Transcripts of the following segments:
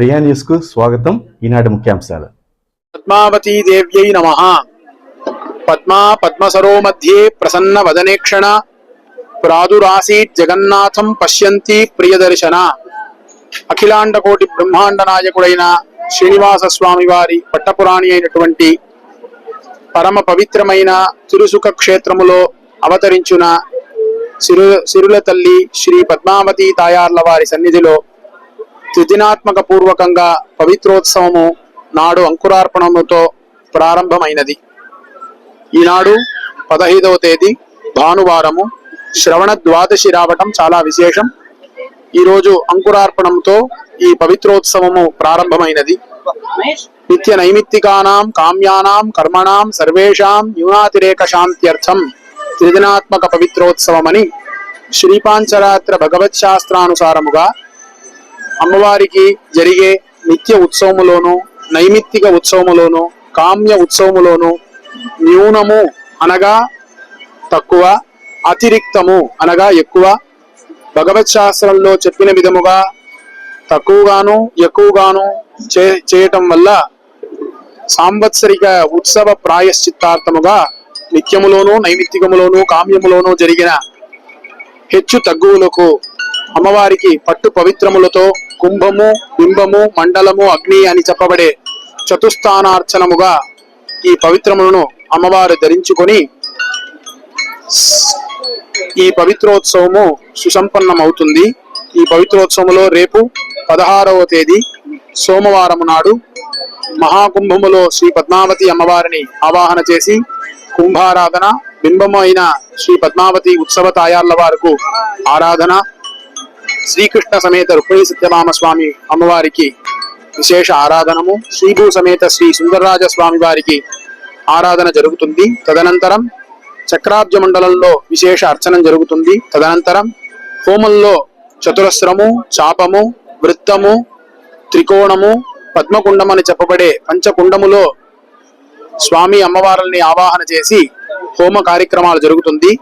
ప్రియా న్యూస్కు స్వాగతం. ఈనాటి ముఖ్యాంశాలు. పద్మావతీ దేవ్యై నమ. పద్మా పద్మసరో మధ్యే ప్రసన్న వదనేక్షణ ప్రాదురాసీత్ జగన్నాథం పశ్యంతి ప్రియదర్శన. అఖిలాండ కోటి బ్రహ్మాండ నాయకుడైన శ్రీనివాస స్వామి వారి పట్టపురాణి అయినటువంటి పరమ పవిత్రమైన తిరుసుఖ క్షేత్రములో అవతరించిన సిరు సిరుల తల్లి శ్రీ పద్మావతి తాయార్ల వారి సన్నిధిలో త్రిదినాత్మక పూర్వకంగా పవిత్రోత్సవము నాడు అంకురార్పణముతో ప్రారంభమైనది. ఈనాడు పదహైదవ తేదీ భానువారము. శ్రవణ ద్వాదశి రావటం చాలా విశేషం. ఈరోజు అంకురార్పణంతో ఈ పవిత్రోత్సవము ప్రారంభమైనది. నిత్య నైమిత్తికానాం కామ్యానాం కర్మణాం సర్వేషాం న్యూనాతిరేక శాంత్యర్థం త్రిదినాత్మక పవిత్రోత్సవమని శ్రీపాంచరాత్ర భగవత్ శాస్త్రానుసారముగా అమ్మవారికి జరిగే నిత్య ఉత్సవములోను నైమిత్తిక ఉత్సవములోను కామ్య ఉత్సవములోను న్యూనము అనగా తక్కువ అతిరిక్తము అనగా ఎక్కువ. భగవత్ శాస్త్రంలో చెప్పిన విధముగా తక్కువగాను ఎక్కువగాను చే చేయటం వల్ల సాంవత్సరిక ఉత్సవ ప్రాయశ్చిత్తార్థముగా నిత్యములోను నైమిత్తికములోను కామ్యములోను జరిగిన హెచ్చు తగ్గువులకు అమ్మవారికి పట్టు పవిత్రములతో కుంభము బింబము మండలము అగ్ని అని చెప్పబడే చతుస్థానార్చనముగా ఈ పవిత్రములను అమ్మవారు ధరించుకొని ఈ పవిత్రోత్సవము సుసంపన్నమవుతుంది. ఈ పవిత్రోత్సవములో రేపు పదహారవ తేదీ సోమవారం నాడు మహాకుంభములో శ్రీ పద్మావతి అమ్మవారిని ఆవాహన చేసి కుంభారాధన బింబము అయిన శ్రీ పద్మావతి ఉత్సవ తాయార్ల వారకు ఆరాధన శ్రీకృష్ణ సమేత రుక్మిణీ సత్యభామ స్వామి అమ్మవారికి విశేష ఆరాధనము. శ్రీభూ సమేత శ్రీ సుందరరాజ స్వామి వారికి ఆరాధన జరుగుతుంది. తదనంతరం చక్రాబ్జ మండలంలో విశేష అర్చనం జరుగుతుంది. తదనంతరం హోమంలో చతురస్రము చాపము వృత్తము త్రికోణము పద్మకుండం అని చెప్పబడే పంచకుండములో స్వామి అమ్మవారుల్ని ఆవాహన చేసి హోమ కార్యక్రమాలు జరుగుతుంది.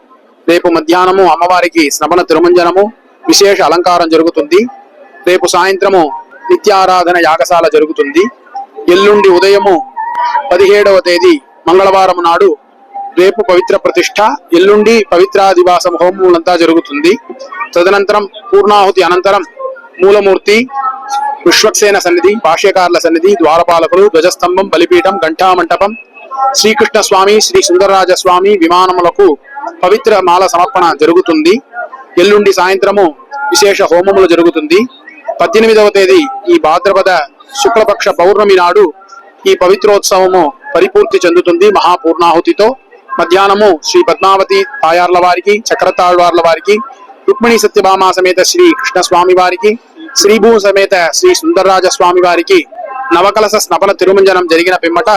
రేపు మధ్యాహ్నము అమ్మవారికి స్నపన తిరుమంజనము విశేష అలంకారం జరుగుతుంది. రేపు సాయంత్రము నిత్యారాధన యాగశాల జరుగుతుంది. ఎల్లుండి ఉదయము పదిహేడవ తేదీ మంగళవారం నాడు రేపు పవిత్ర ప్రతిష్ట ఎల్లుండి పవిత్రాదివాసం హోమములంతా జరుగుతుంది. తదనంతరం పూర్ణాహుతి అనంతరం మూలమూర్తి విశ్వక్సేన సన్నిధి భాష్యకారుల సన్నిధి ద్వారపాలకులు ధ్వజస్తంభం బలిపీఠం ఘంటామంటపం శ్రీకృష్ణ స్వామి శ్రీ సుందరరాజస్వామి విమానములకు పవిత్ర మాల సమర్పణ జరుగుతుంది. ఎల్లుండి సాయంత్రము విశేష హోమములు జరుగుతుంది. పద్దెనిమిదవ తేదీ ఈ భాద్రపద శుక్లపక్ష పౌర్ణమి నాడు ఈ పవిత్రోత్సవము పరిపూర్తి చెందుతుంది మహాపూర్ణాహుతితో. మధ్యాహ్నము శ్రీ పద్మావతి తాయార్ల వారికి చక్రతాళ్వార్ల వారికి రుక్మిణి సత్యభామ సమేత శ్రీ కృష్ణస్వామి వారికి శ్రీభూ సమేత శ్రీ సుందరరాజ స్వామి వారికి నవకలస స్నపన తిరుమంజనం జరిగిన పిమ్మట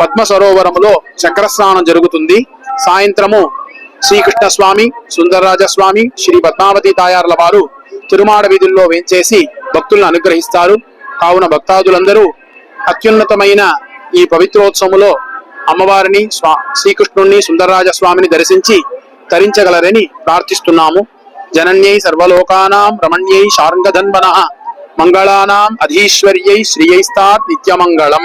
పద్మ సరోవరములో చక్రస్నానం జరుగుతుంది. సాయంత్రము శ్రీకృష్ణ స్వామి సుందరరాజస్వామి శ్రీ పద్మావతి తాయార్ల వారు తిరుమాడ వీధుల్లో వేంచేసి భక్తులను అనుగ్రహిస్తారు. కావున భక్తాదులందరూ అత్యున్నతమైన ఈ పవిత్రోత్సవములో అమ్మవారిని స్వా శ్రీకృష్ణుణ్ణి సుందరరాజస్వామిని దర్శించి తరించగలరని ప్రార్థిస్తున్నాము. జనన్యై సర్వలోకానాం రమణ్యై శార్ంగధన్వన మంగళానాం అధీశ్వర్యై శ్రియైస్తాత్ నిత్యమంగళం.